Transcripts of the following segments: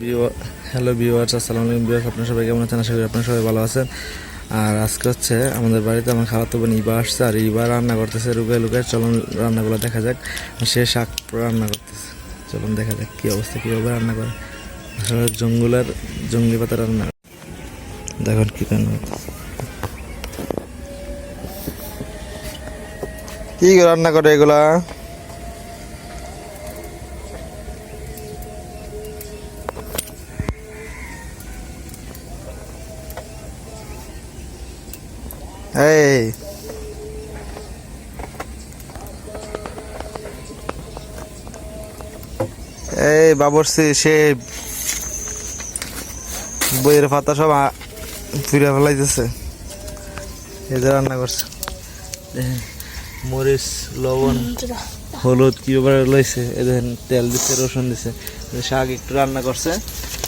Hello viewers আসসালামু আলাইকুম viewers আপনার সবাই কেমন আছেন? আশা করি আপনারা সবাই ভালো আছেন। আর আজকে হচ্ছে আমাদের বাড়িতে আমার খালাতো বোন ইবা আসছে, আর ইবা রান্না করতেছে লুকায় লুকায় চলুন রান্নাগুলো দেখা যাক। সে শাক রান্না করতেছে। চলুন দেখা যাক কী অবস্থা, কীভাবে রান্না করে। আসলে জঙ্গলের জঙ্গলি পাতা রান্না। দেখুন কী রান্না কি রান্না করে এগুলা? এই এই বাবরসি সে বইয়ের পাতা সব তুলে ফেলাইতেছে। এই যে রান্না করছে। মরিচ লবণ হলুদ কীভাবে লইছে এই দেখেন তেল দিচ্ছে রসুন দিচ্ছে শাক একটু রান্না করছে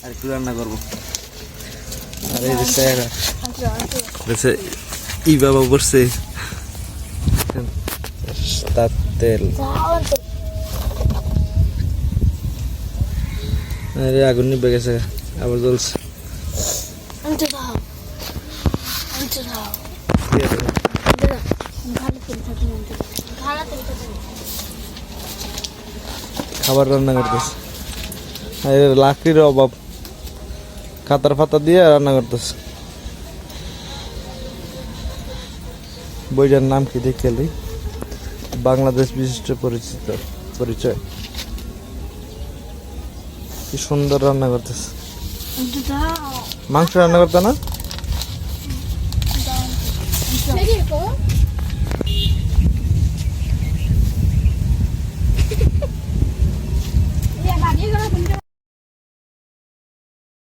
আর একটু রান্না করব। আর এই যে ই বাবা করছে তার তেল। আরে, আগুন নিবে গেছে। আবার জ্বলছে। খাবার রান্না করতেছে। লাকড়ির অভাব। খাতার ফাতা দিয়ে রান্না করতেছে। বইটার নাম কি দেখে বাংলাদেশ বিশিষ্ট পরিচিত, পরিচয়। কি সুন্দর রান্না করতেছে। মাংস রান্না করতে না?